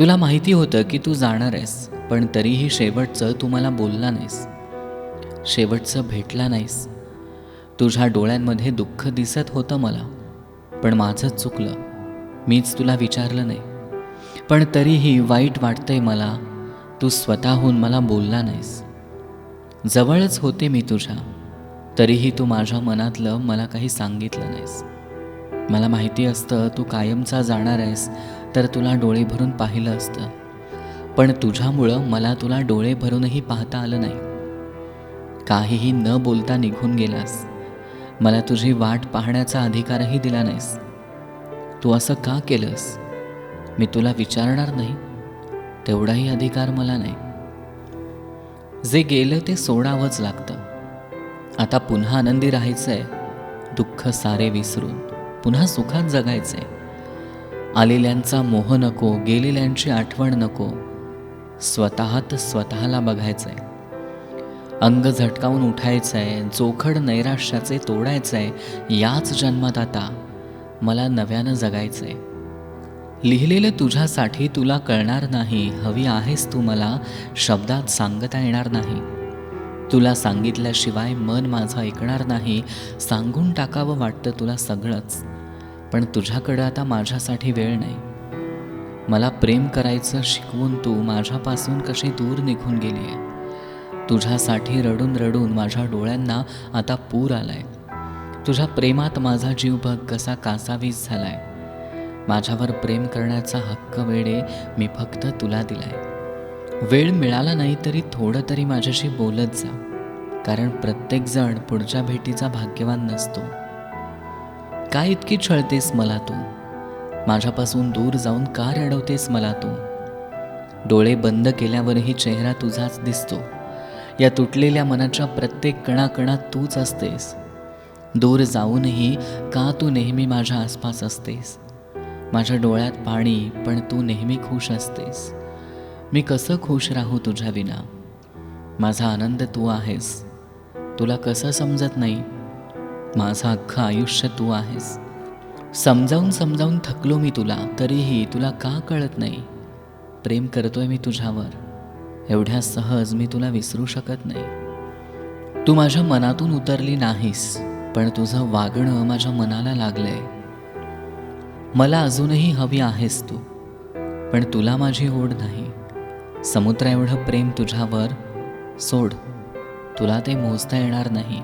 तुला माहिती होतं की तू जाणार आहेस पण तरीही शेवटचं तू मला बोलला नाहीस. शेवटचं भेटला नाहीस. तुझ्या डोळ्यांमध्ये दुःख दिसत होतं मला पण माझंच चुकलं. मीच तुला विचारलं नाही. पण तरीही वाईट वाटतंय मला तू स्वतःहून मला बोलला नाहीस. जवळच होते मी तुझ्या तरीही तू माझ्या मनातलं मला काही सांगितलं नाहीस. मला माहिती असतं तू कायमचा जाणार आहेस तर तुला डोळे भरून पाहिलं असतं. पण तुझ्यामुळं मला तुला डोळे भरूनही पाहता आलं नाही. काहीही न बोलता निघून गेलास. मला तुझी वाट पाहण्याचा अधिकारही दिला नाहीस. तू असं का केलंस? मी तुला विचारणार नाही. तेवढाही अधिकार मला नाही. जे गेलं ते सोडावंच लागतं. आता पुन्हा आनंदी राहायचं आहे दुःख सारे विसरून. पुन्हा सुखात जगायचं आहे आलेल्यांचा मोह नको गेलेल्यांची आठवण नको. स्वतःत स्वतःला बघायचं आहे अंग झटकावून उठायचं आहे जोखड नैराश्याचे तोडायचं आहे याच जन्मात आता मला नव्यानं जगायचं आहे लिहिलेलं तुझ्यासाठी तुला कळणार नाही हवी आहेस तू मला शब्दात सांगता येणार नाही. तुला सांगितल्याशिवाय मन माझं ऐकणार नाही सांगून टाकावं वाटतं तुला सगळंच. पण तुझ्याकडं आता माझ्यासाठी वेळ नाही. मला प्रेम करायचं शिकवून तू माझ्यापासून कशी दूर निघून गेली आहे? तुझ्यासाठी रडून रडून माझ्या डोळ्यांना आता पूर आलाय. तुझ्या प्रेमात माझा जीव बघ कसा कासावीस झालाय. माझ्यावर प्रेम करण्याचा हक्क वेळे मी फक्त तुला दिलाय. वेळ मिळाला नाही तरी थोडं तरी माझ्याशी बोलत जा. कारण प्रत्येकजण पुढच्या भेटीचा भाग्यवान नसतो. काय इतकी छळतेस मला तू? माझ्यापासून दूर जाऊन का रडवतेस मला तू? डोळे बंद केल्यावरही चेहरा तुझाच दिसतो. या तुटलेल्या मनाच्या प्रत्येक कणाकणात तूच असतेस. दूर जाऊनही का तू नेहमी माझ्या आसपास असतेस? माझ्या डोळ्यात पाणी पण तू नेहमी खुश असतेस. मी कसं खुश राहू तुझ्या विना? माझा आनंद तू आहेस. तुला कसं समजत नाही? माझं अख्खं आयुष्य तू आहेस. समजावून समजावून थकलो मी तुला तरीही तुला का कळत नाही? प्रेम करतोय मी तुझ्यावर. एवढ्या सहज मी तुला विसरू शकत नाही. तू माझ्या मनातून उतरली नाहीस पण तुझं वागणं माझ्या मनाला लागलंय. मला अजूनही हवी आहेस तू पण तुला माझी ओढ नाही. समुद्रा एवढं प्रेम तुझ्यावर सोड. तुला ते मोजता येणार नाही.